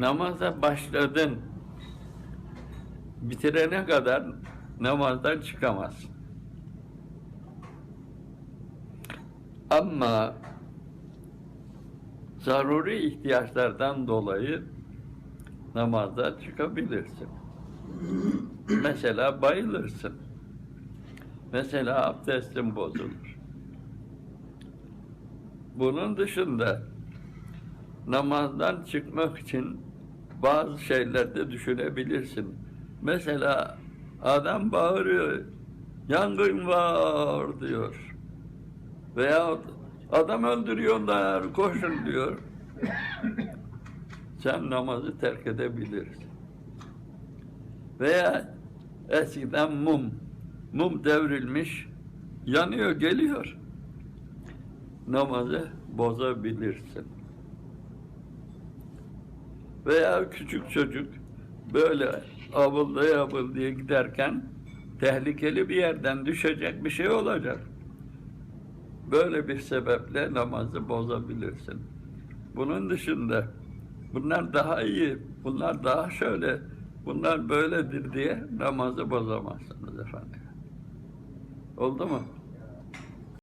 namaza başladın. Bitirene kadar namazdan çıkamazsın. Ama zaruri ihtiyaçlardan dolayı namazdan çıkabilirsin. Mesela bayılırsın. Mesela abdestin bozulur. Bunun dışında namazdan çıkmak için bazı şeyler de düşünebilirsin. Mesela adam bağırıyor, yangın var diyor. Veya adam öldürüyorlar, koşun diyor. Sen namazı terk edebilirsin. Veya eskiden mum, mum devrilmiş, yanıyor, geliyor. Namazı bozabilirsin. Veya küçük çocuk böyle avılda avıl diye giderken tehlikeli bir yerden düşecek bir şey olacak. Böyle bir sebeple namazı bozabilirsin. Bunun dışında bunlar daha iyi, bunlar daha şöyle, bunlar böyledir diye namazı bozamazsınız efendim. Oldu mu?